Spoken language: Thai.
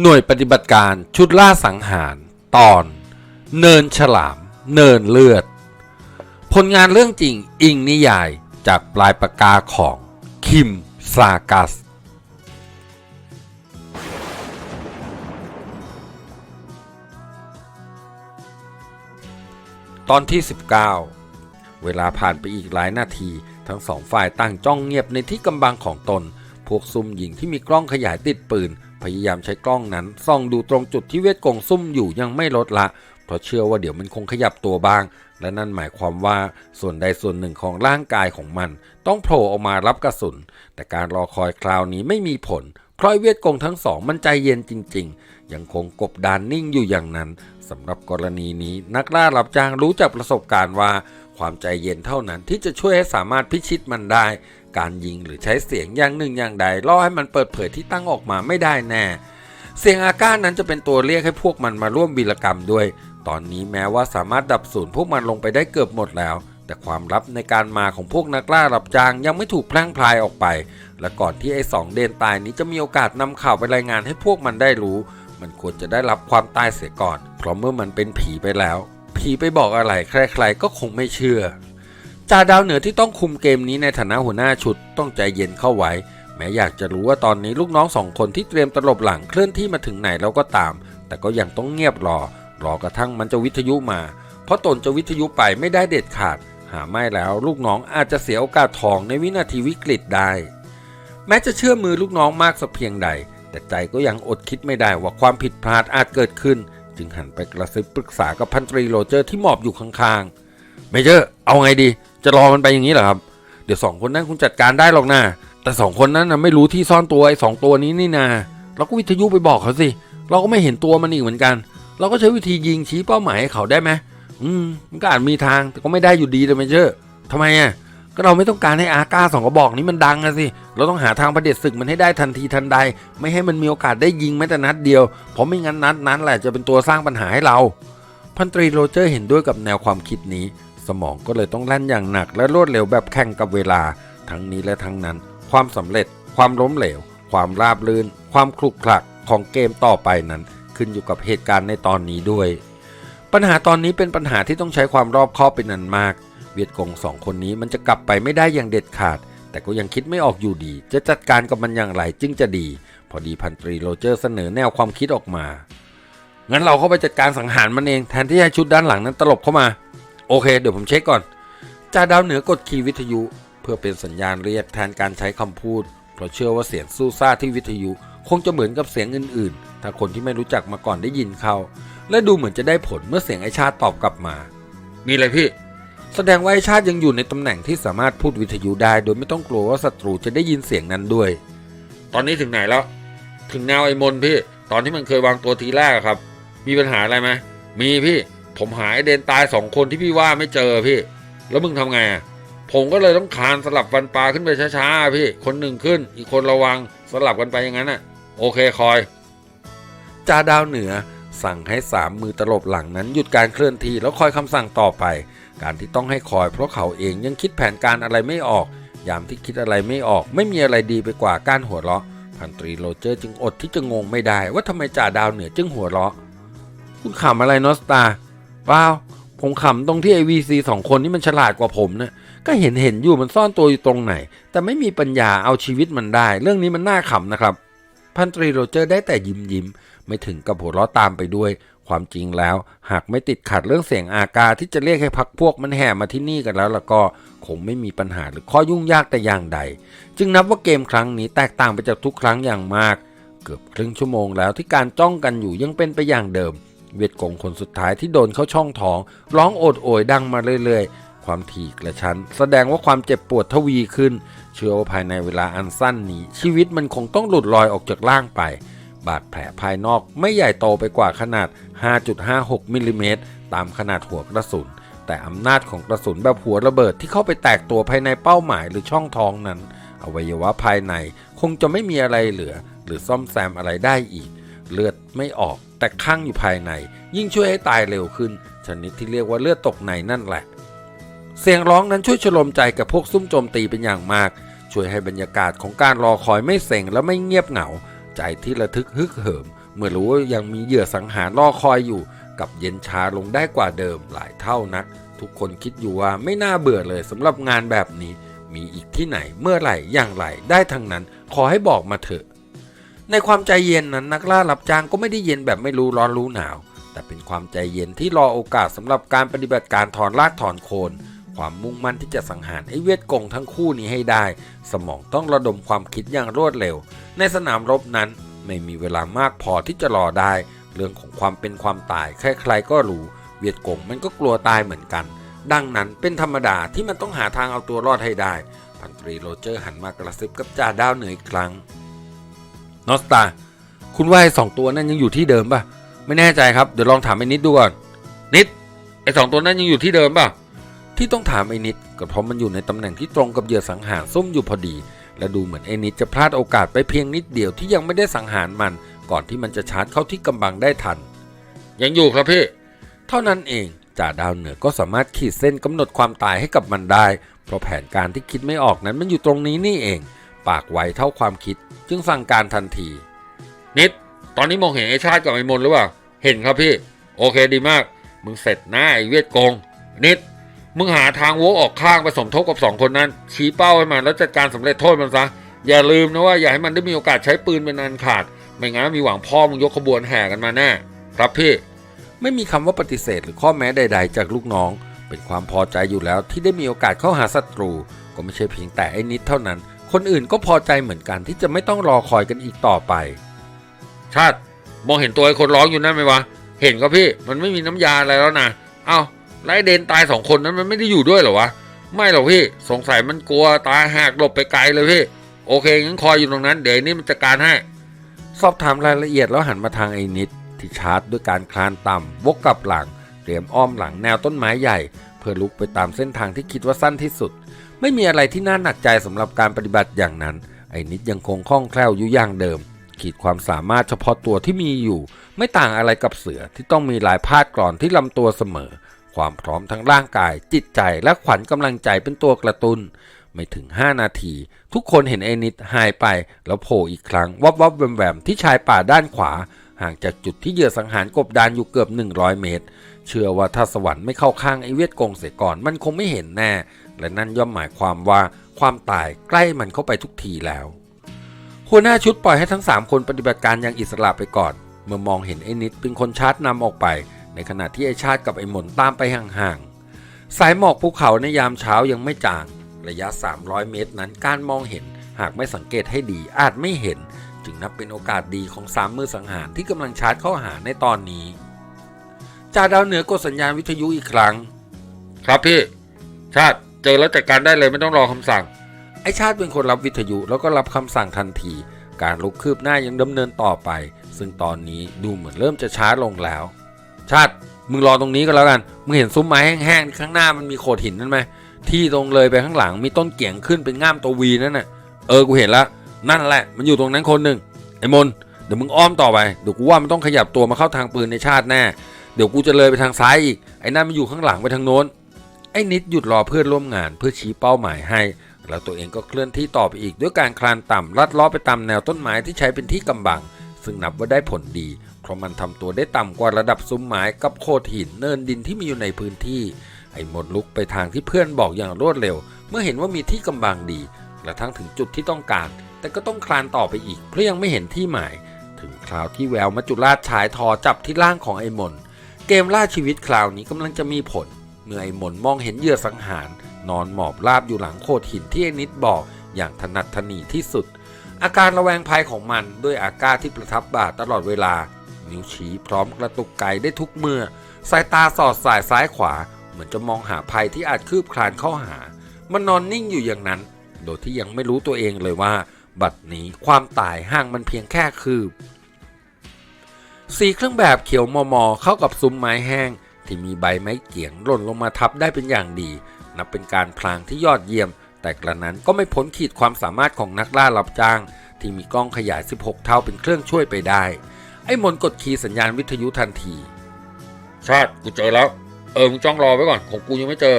หน่วยปฏิบัติการชุดล่าสังหาร ตอน เนินฉลาม เนินเลือด ผลงานเรื่องจริงอิงนิยายจากปลายปากกาของ คิม ซากัส ตอนที่ 19 เวลาผ่านไปอีกหลายนาที ทั้งสองฝ่ายต่างจ้องเงียบในที่กำบังของตน พวกซุ่มหญิงที่มีกล้องขยายติดปืน พยายามใช้กล้องนั้นส่องดูตรงจุดที่เวทกงซุ่มอยู่ยังไม่ลดละ เพราะเชื่อว่าเดี๋ยวมันคงขยับตัวบ้าง และนั่นหมายความว่าส่วนใดส่วนหนึ่งของร่างกายของมัน ต้องโผล่ออกมารับกระสุน แต่การรอคอยคราวนี้ไม่มีผลเพราะไอ้เวทกงทั้งสองมันใจเย็นจริง ๆ ยังคงกบดานนิ่งอยู่อย่างนั้นสำหรับกรณีนี้นักล่ารับจ้างรู้จากประสบการณ์ว่า ความใจเย็นเท่านั้นที่จะช่วยให้สามารถพิชิตมันได้ การยิงหรือใช้เสียงอย่างหนึ่งอย่างใดล่อให้มันเปิดเผยที่ตั้งออกมาไม่ได้แน่ เสียงอาก้านั้นจะเป็นตัวเรียกให้พวกมันมาร่วมวีรกรรมด้วย ตอนนี้แม้ว่าสามารถดับศูนย์พวกมันลงไปได้เกือบหมดแล้ว แต่ความลับในการมาของพวกนักล่ารับจ้างยังไม่ถูกแพร่งพลายออกไป และก่อนที่ไอ้สองเดนตายนี้จะมีโอกาสนำข่าวไปรายงานให้พวกมันได้รู้ มันควรจะได้รับความตายเสียก่อน เพราะเมื่อมันเป็นผีไปแล้ว ผีไปบอกอะไรใครๆ ก็คงไม่เชื่อจ่าดาวเหนือที่ต้องคุมเกมนี้ในฐานะหัวหน้าชุดต้องใจเย็นเข้าไว้ แม้อยากจะรู้ว่าตอนนี้ลูกน้องสองคนที่เตรียมตลบหลังเคลื่อนที่มาถึงไหนแล้วก็ตาม แต่ก็ยังต้องเงียบรอ รอกระทั่งมันจะวิทยุมา เพราะตนจะวิทยุไปไม่ได้เด็ดขาด หาไม่แล้วลูกน้องอาจจะเสียโอกาสทองในวินาทีวิกฤตได้ แม้จะเชื่อมือลูกน้องมากสักเพียงใด แต่ใจก็ยังอดคิดไม่ได้ว่าความผิดพลาดอาจเกิดขึ้น จึงหันไปกระซิบปรึกษากับพันตรีโรเจอร์ที่หมอบอยู่ข้างๆเมเจอร์เอาไงดี จะรอมันไปอย่างนี้เหรอครับ เดี๋ยวสองคนนั้นคุณจัดการได้หรอกนะแต่สองคนนั้นนะไม่รู้ที่ซ่อนตัวไอ้สองตัวนี้นี่นาเราก็วิทยุไปบอกเขาสิเราก็ไม่เห็นตัวมันอีกเหมือนกัน เราก็ใช้วิธียิงชี้เป้าหมายให้เขาได้ไหมอืมมันก็อาจมีทางแต่ก็ไม่ได้อยู่ดีเลยเมเจอร์ทำไมอะ ก็เราไม่ต้องการให้อาก้าสองกระบอกนี้มันดังอะสิ เราต้องหาทางประเด็จศึกมันให้ได้ทันทีทันใด ไม่ให้มันมีโอกาสได้ยิงแม้แต่นัดเดียว เพราะไม่งั้นนัดนั้นแหละจะเป็นตัวสร้างปัญหาให้เรา พันตรีโรเจอร์เห็นด้วยกับแนวความคิดนี้ สมองก็เลยต้องแล่นอย่างหนัก และรวดเร็วแบบแข่งกับเวลา ทั้งนี้และทั้งนั้น ความสำเร็จ ความล้มเหลว ความราบรื่น ความคลุกคลักของเกมต่อไปนั้น ขึ้นอยู่กับเหตุการณ์ในตอนนี้ด้วย ปัญหาตอนนี้เป็นปัญหาที่ต้องใช้ความรอบคอบเป็นนันมาก เวียดกงสองคนนี้มันจะกลับไปไม่ได้อย่างเด็ดขาด แต่ก็ยังคิดไม่ออกอยู่ดี จะจัดการกับมันอย่างไรจึงจะดี พอดีพันตรีโรเจอร์เสนอแนวความคิดออกมา งั้นเราเข้าไปจัดการสังหารมันเองแทนที่ให้ชุดด้านหลังนั้นตลบเข้ามา โอเค เดี๋ยวผมเช็คก่อนจ่าดาวเหนือกดคีย์วิทยุ เพื่อเป็นสัญญาณเรียกแทนการใช้คำพูด เพราะเชื่อว่าเสียงสู้ซ่าที่วิทยุ คงจะเหมือนกับเสียงอื่นๆ ถ้าคนที่ไม่รู้จักมาก่อนได้ยินเขาและดูเหมือนจะได้ผลเมื่อเสียงไอชาติตอบกลับมา มีอะไรพี่ แสดงว่าไอชาติยังอยู่ในตำแหน่งที่สามารถพูดวิทยุได้ โดยไม่ต้องกลัวว่าศัตรูจะได้ยินเสียงนั้นด้วย ตอนนี้ถึงไหนแล้ว ถึงแนวไอมนพี่ ตอนที่มันเคยวางตัวทีแรกอะครับ มีปัญหาอะไรไหมมีพี่ ผมหายเดนตายสองคนที่พี่ว่าไม่เจอพี่ แล้วมึงทำไงอะผมก็เลยต้องคานสลับฟันปลาขึ้นไปช้าๆพี่ คนหนึ่งขึ้น อีกคนระวังสลับกันไปอย่างนั้นน่ะ โอเคคอยจ่าดาวเหนือสั่งให้สามมือตลบหลังนั้นหยุดการเคลื่อนที่แล้วคอยคำสั่งต่อไป การที่ต้องให้คอยเพราะเขาเองยังคิดแผนการอะไรไม่ออก ยามที่คิดอะไรไม่ออก ไม่มีอะไรดีไปกว่าการหัวเราะพันตรีโรเจอร์จึงอดที่จะงงไม่ได้ว่าทำไมจ่าดาวเหนือจึงหัวเราะ คุณขำอะไรนอสตาเปล่าผมขำตรงที่ไอวีซีสองคนนี่มันฉลาดกว่าผมนะก็เห็นเห็นอยู่มันซ่อนตัวอยู่ตรงไหน แต่ไม่มีปัญญาเอาชีวิตมันได้ เรื่องนี้มันน่าขำนะครับ พันตรีโรเจอร์ได้แต่ยิ้มยิ้มไม่ถึงกับหัวเราะตามไปด้วย ความจริงแล้ว หากไม่ติดขัดเรื่องเสียงอากาที่จะเรียกให้พักพวกมันแห่มาที่นี่กันแล้วแล้วก็คงไม่มีปัญหาหรือข้อยุ่งยากแต่อย่างใด จึงนับว่าเกมครั้งนี้แตกต่างไปจากทุกครั้งอย่างมาก เกือบครึ่งชั่วโมงแล้วที่การจ้องกันอยู่ยังเป็นไปอย่างเดิม เวียดกงคนสุดท้ายที่โดนเข้าช่องท้อง ร้องโอดโอยดังมาเรื่อยๆ ความถี่กระชั้น แสดงว่าความเจ็บปวดทวีขึ้น เชื่อว่าภายในเวลาอันสั้นนี้ ชีวิตมันคงต้องหลุดลอยออกจากร่างไป บาดแผลภายนอกไม่ใหญ่โตไปกว่าขนาด 5.56มิลลิเมตรตามขนาดหัวกระสุน แต่อำนาจของกระสุนแบบหัวระเบิดที่เข้าไปแตกตัวภายในเป้าหมายหรือช่องท้องนั้น อวัยวะภายในคงจะไม่มีอะไรเหลือ หรือซ่อมแซมอะไรได้อีก เลือดไม่ออกแต่ข้างอยู่ภายใน ยิ่งช่วยให้ตายเร็วขึ้น ชนิดที่เรียกว่าเลือดตกในนั่นแหละ เสียงร้องนั้นช่วยชโลมใจกับพวกซุ่มโจมตีเป็นอย่างมาก ช่วยให้บรรยากาศของการรอคอยไม่เซ็งและไม่เงียบเหงา ใจที่ระทึกฮึกเหิม เมื่อรู้ว่ายังมีเหยื่อสังหารรอคอยอยู่ กับเย็นชาลงได้กว่าเดิมหลายเท่านัก ทุกคนคิดอยู่ว่าไม่น่าเบื่อเลยสำหรับงานแบบนี้ มีอีกที่ไหนเมื่อไหร่อย่างไรได้ทั้งนั้น ขอให้บอกมาเถอะ ในความใจเย็นนั้นนักล่ารับจ้างก็ไม่ได้เย็นแบบไม่รู้ร้อนรู้หนาว แต่เป็นความใจเย็นที่รอโอกาสสำหรับการปฏิบัติการถอนรากถอนโคน ความมุ่งมั่นที่จะสังหารไอ้เวทกงทั้งคู่นี้ให้ได้ สมองต้องระดมความคิดอย่างรวดเร็ว ในสนามรบนั้นไม่มีเวลามากพอที่จะรอได้ เรื่องของความเป็นความตายใครๆก็รู้ เวียดกงมันก็กลัวตายเหมือนกัน ดังนั้นเป็นธรรมดาที่มันต้องหาทางเอาตัวรอดให้ได้พันตรีโรเจอร์หันมากระซิบกับจ่าดาวเหนืออีกครั้งนอสตา คุณว่าไอ้สองตัวนั้นยังอยู่ที่เดิมป่ะ ไม่แน่ใจครับ เดี๋ยวลองถามไอ้นิดดูก่อน นิด ไอ้สองตัวนั้นยังอยู่ที่เดิมป่ะ ที่ต้องถามไอ้นิดก็เพราะมันอยู่ในตำแหน่งที่ตรงกับเหยื่อสังหารซุ่มอยู่พอดี และดูเหมือนไอ้นิดจะพลาดโอกาสไปเพียงนิดเดียวที่ยังไม่ได้สังหารมัน ก่อนที่มันจะชาร์จเข้าที่กำบังได้ทัน ยังอยู่ครับพี่ เท่านั้นเองจ่าดาวเหนือก็สามารถขีดเส้นกำหนดความตายให้กับมันได้ เพราะแผนการที่คิดไม่ออกนั้นมันอยู่ตรงนี้นี่เอง ปากไวเท่าความคิด จึงสั่งการทันที นิด ตอนนี้มองเห็นไอ้ชาติกับไอ้มนหรือเปล่า เห็นครับพี่ โอเคดีมาก มึงเสร็จหน้าไอ้เวทโกง นิด มึงหาทางโวกออกข้างไปสมทบกับสองคนนั้น ชี้เป้าให้มันแล้วจัดการสำเร็จโทษมันซะ อย่าลืมนะว่าอย่าให้มันได้มีโอกาสใช้ปืนเป็นอันขาด ไม่งั้นมีหวังพ่อมึงยกขบวนแห่กันมาแน่ครับพี่ ไม่มีคำว่าปฏิเสธหรือข้อแม้ใด ๆ จากลูกน้อง เป็นความพอใจอยู่แล้วที่ได้มีโอกาสเข้าหาศัตรู ก็ไม่ใช่เพียงแต่ไอ้นิดเท่านั้น คนอื่นก็พอใจเหมือนกันที่จะไม่ต้องรอคอยกันอีกต่อไป ชาติมองเห็นตัวไอ้คนร้องอยู่นั่นไหมวะ เห็นครับพี่ มันไม่มีน้ำยาอะไรแล้วนะ เอ้า ไล่เดนตายสองคนนั้นมันไม่ได้อยู่ด้วยเหรอวะ ไม่หรอกพี่ สงสัยมันกลัวตาหักหลบไปไกลเลยพี่ โอเคงั้นคอยอยู่ตรงนั้น เดี๋ยวนี่มันจัดการให้ สอบถามรายละเอียดแล้วหันมาทางไอ้นิด ที่ชาร์จด้วยการคลานต่ำวกกลับหลัง เตรียมอ้อมหลังแนวต้นไม้ใหญ่ เพื่อลุกไปตามเส้นทางที่คิดว่าสั้นที่สุด ไม่มีอะไรที่น่าหนักใจสำหรับการปฏิบัติอย่างนั้น ไอ้นิดยังคงคล่องแคล่วอยู่อย่างเดิมขีดความสามารถเฉพาะตัวที่มีอยู่ ไม่ต่างอะไรกับเสือที่ต้องมีลายพาดกรอนที่ลำตัวเสมอ ความพร้อมทั้งร่างกาย จิตใจและขวัญกำลังใจเป็นตัวกระตุน้นไม่ถึง 5 นาที ทุกคนเห็นไอนิดหายไป แล้วโผล่อีกครั้ง วับวับแวมแวมที่ชายป่าด้านขวา ห่างจากจุดที่เหยื่อสังหารกบดานอยู่เกือบ 100 เมตร เชื่อว่าถ้าสวรรค์ไม่เข้าข้างไอเวียดกงเสียก่อนมันคงไม่เห็นแน่ และนั่นย่อมหมายความว่าความตายใกล้มันเข้าไปทุกทีแล้ว หัวหน้าชุดปล่อยให้ทั้ง 3 คนปฏิบัติการอย่างอิสระไปก่อน เมื่อมองเห็นไอนิดเป็นคนชาร์จนำออกไป ในขณะที่ไอชาติกับไอหมนตามไปห่างๆ สายหมอกภูเขาในยามเช้ายังไม่จาง ระยะ 300 เมตรนั้นการมองเห็นหากไม่สังเกตให้ดีอาจไม่เห็น จึงนับเป็นโอกาสดีของสามมือสังหารที่กำลังชาร์จเข้าหาในตอนนี้จ่าดาวเหนือกดสัญญาณวิทยุอีกครั้ง ครับพี่ ชาติเจอแล้วจัดการได้เลยไม่ต้องรอคำสั่ง ไอชาติเป็นคนรับวิทยุแล้วก็รับคำสั่งทันที การลุกคืบหน้ายังดำเนินต่อไป ซึ่งตอนนี้ดูเหมือนเริ่มจะช้าลงแล้ว ชาติมึงรอตรงนี้ก็แล้วกัน มึงเห็นซุ้มไม้แห้งๆข้างหน้ามันมีโขดหินนั่นไหมที่ตรงเลยไปข้างหลังมีต้นเกี่ยงขึ้นเป็นง่ามตัววีนั่นน่ะ เออกูเห็นแล้วนั่นแหละ มันอยู่ตรงนั้นคนหนึ่งไอ้มนเดี๋ยวมึงอ้อมต่อไปเดี๋ยวกูว่ามันต้องขยับตัวมาเข้าทางปืนในชาติแน่เดี๋ยวกูจะเลยไปทางซ้ายอีกไอ้นั่นมันอยู่ข้างหลังไปทางโน้นไอ้นิดหยุดรอเพื่อนร่วมงานเพื่อชี้เป้าหมายให้ แล้วตัวเองก็เคลื่อนที่ต่อไปอีกด้วยการคลานต่ำลัดล้อไปตามแนวต้นไม้ที่ใช้เป็นที่กำบัง ซึ่งนับว่าได้ผลดี ราะมันทำตัวได้ต่ำกว่าระดับซุ้มไม้กับโขดหินเนินดินที่มีอยู่ในพื้นที่ ไอ้หมดลุกไปทางที่เพื่อนบอกอย่างรวดเร็ว เมื่อเห็นว่ามีที่กำบังดีกระทั่งถึงจุดที่ต้องการ แต่ก็ต้องคลานต่อไปอีกเพราะยังไม่เห็นที่หมาย ถึงคราวที่แววมัจจุราชฉายทอจับที่ร่างของไอ้มนเกมล่าชีวิตคราวนี้กำลังจะมีผล เมื่อไอ้มนมองเห็นเหยื่อสังหาร นอนหมอบราบอยู่หลังโขดหินที่ไอ้นิดบอกอย่างถนัดถนีที่สุดอาการระแวงภัยของมันด้วยอาการที่ประทับบ่าตลอดเวลา นิ้วชี้พร้อมกระตุกไกได้ทุกเมื่อ สายตาสอดสายซ้ายขวา เหมือนจะมองหาภัยที่อาจคืบคลานเข้าหา มันนอนนิ่งอยู่อย่างนั้น โดยที่ยังไม่รู้ตัวเองเลยว่า บัดนี้ความตายห่างมันเพียงแค่คืบสีเครื่องแบบเขียวมอมอเข้ากับซุ้มไม้แห้ง ที่มีใบไม้เกี่ยงหล่นลงมาทับได้เป็นอย่างดี นับเป็นการพลางที่ยอดเยี่ยม แต่กระนั้นก็ไม่พ้นขีดความสามารถของนักล่ารับจ้าง ที่มีกล้องขยาย 16 เท่าเป็นเครื่องช่วยไปได้ ไอ้มนกดคีย์สัญญาณวิทยุทันที ชาติกูเจอแล้ว เออมึงจ้องรอไว้ก่อน ของกูยังไม่เจอ